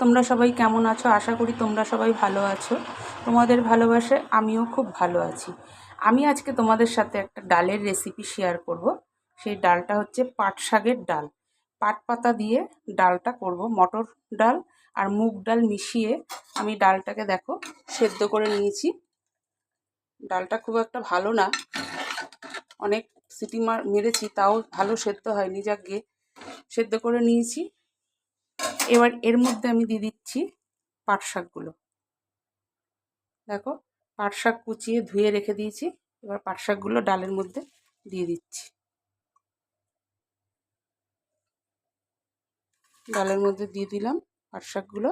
তোমরা সবাই কেমন আছো? আশা করি তোমরা সবাই ভালো আছো। তোমাদের ভালোবাসে আমিও খুব ভালো আছি। আমি আজকে তোমাদের সাথে একটা ডালের রেসিপি শেয়ার করব। সেই ডালটা হচ্ছে পাট শাকের ডাল। পাট পাতা দিয়ে ডালটা করব, মটর ডাল আর মুগ ডাল মিশিয়ে আমি ডালটাকে দেখো সেদ্ধ করে নিয়েছি। ডালটা খুব একটা ভালো না। অনেক সিটি মার মেরেছি, তাও ভালো সেদ্ধ হয়নি। যাক সেদ্ধ করে নিয়েছি। এবার এর মধ্যে আমি দিয়ে দিচ্ছি পাট শাকগুলো। দেখো, পাট শাক কুচিয়ে ধুয়ে রেখে দিয়েছি, এবার পাট শাকগুলো ডালের মধ্যে দিয়ে দিচ্ছি। ডালের মধ্যে দিয়ে দিলাম পাট শাকগুলো।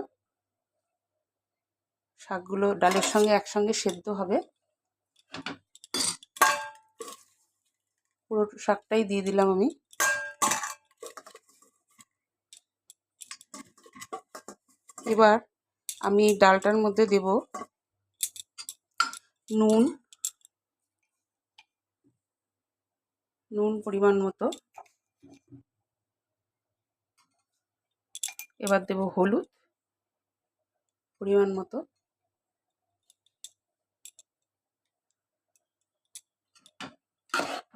শাকগুলো ডালের সঙ্গে একসঙ্গে সেদ্ধ হবে। পুরো শাকটাই দিয়ে দিলাম আমি। এবার আমি ডালটার মধ্যে দেব নুন নুন পরিমাণ মতো। এবার দেব হলুদ পরিমাণ মতো।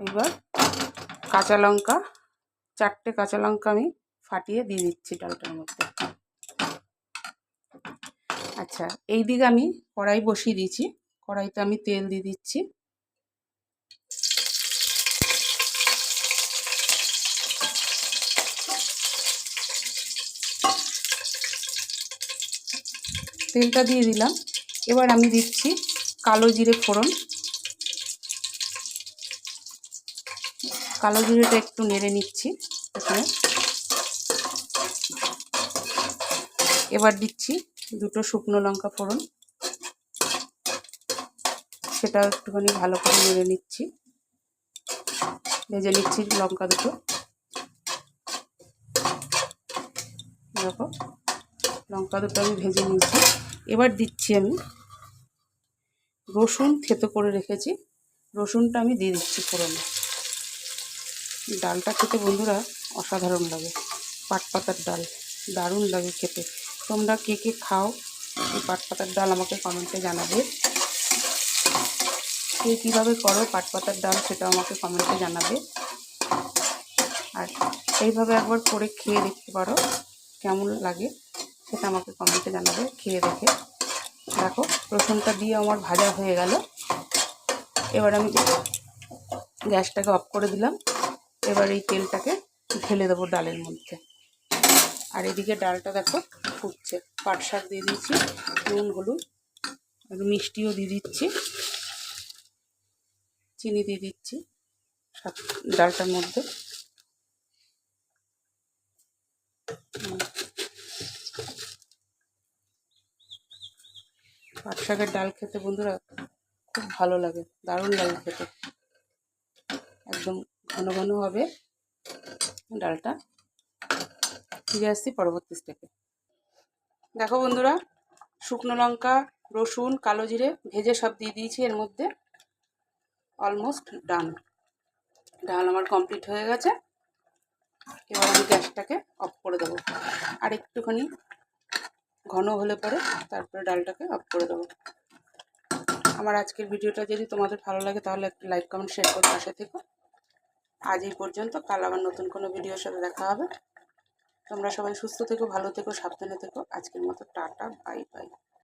এবার কাঁচা লঙ্কা, চারটে কাঁচা লঙ্কা আমি ফাটিয়ে দিয়ে দিচ্ছি ডালটার মধ্যে। আচ্ছা এই দিকে আমি কড়াই বসিয়ে দিয়েছি। কড়াইতে আমি তেল দিয়ে দিচ্ছি। তেলটা দিয়ে দিলাম। এবার আমি দিচ্ছি কালো জিরে ফোড়ন। কালো জিরেটা একটু নেড়ে নিচ্ছি এখানে। এবার দিচ্ছি দুটো শুকনো লঙ্কা ফোড়ন। সেটাও একটুখানি ভালো করে নেড়ে নিচ্ছি। ভেজে নিচ্ছি লঙ্কা দুটো। দেখো, লঙ্কা দুটো আমি ভেজে নিয়েছি। এবার দিচ্ছি আমি রসুন থেতো করে রেখেছি। রসুনটা আমি দিয়ে দিচ্ছি ফোড়নে। ডালটা খেতে বন্ধুরা অসাধারণ লাগে। পাট পাতার ডাল, দারুণ লাগে খেতে। তোমরা কে কে খাও, এই পাট পাতার ডাল আমাকে কমেন্টে জানাবে। কে কীভাবে করো পাট পাতার ডাল সেটা আমাকে কমেন্টে জানাবে। আর এইভাবে একবার করে খেয়ে দেখতে পারো, কেমন লাগে সেটা আমাকে কমেন্টে জানাবে, খেয়ে দেখে। দেখো, রসুনটা দিয়ে আমার ভাজা হয়ে গেল। এবার আমি গ্যাসটাকে অফ করে দিলাম। এবার এই তেলটাকে ঢেলে দেবো ডালের মধ্যে। আর এদিকে ডালটা দেখো ফুটছে। পাট শাক দিয়ে দিয়েছি, নুন, হলুদ একটু মিষ্টিও দিয়ে দিচ্ছি। চিনি দিয়ে দিচ্ছি ডালটার মধ্যে। পাট শাকের ডাল খেতে বন্ধুরা খুব ভালো লাগে, দারুণ লাগে খেতে। একদম ঘন ঘন হবে ডালটা। ফিরে আসছি পরবর্তী স্টেপে দেখো বন্ধুরা, শুকনো লঙ্কা, রসুন, কালো জিরে ভেজে সব দিয়ে দিয়েছি, এর মধ্যে অলমোস্ট ডান ডাল আমার কমপ্লিট হয়ে গেছে। এবার আমি গ্যাসটাকে অফ করে দেবো। আর একটুখানি ঘন হলে পরে তারপরে ডালটাকে অফ করে দেবো। আমার আজকের ভিডিওটা যদি তোমাদের ভালো লাগে, তাহলে একটু লাইক কমেন্ট শেয়ার করে পাশে থেকো। আজ এই পর্যন্ত, কাল আবার নতুন কোনো ভিডিওর সাথে দেখা হবে। তোমরা সবাই সুস্থ থেকো ভালো থেকো সাবধানে থেকো। আজকের মতো টাটা বাই বাই।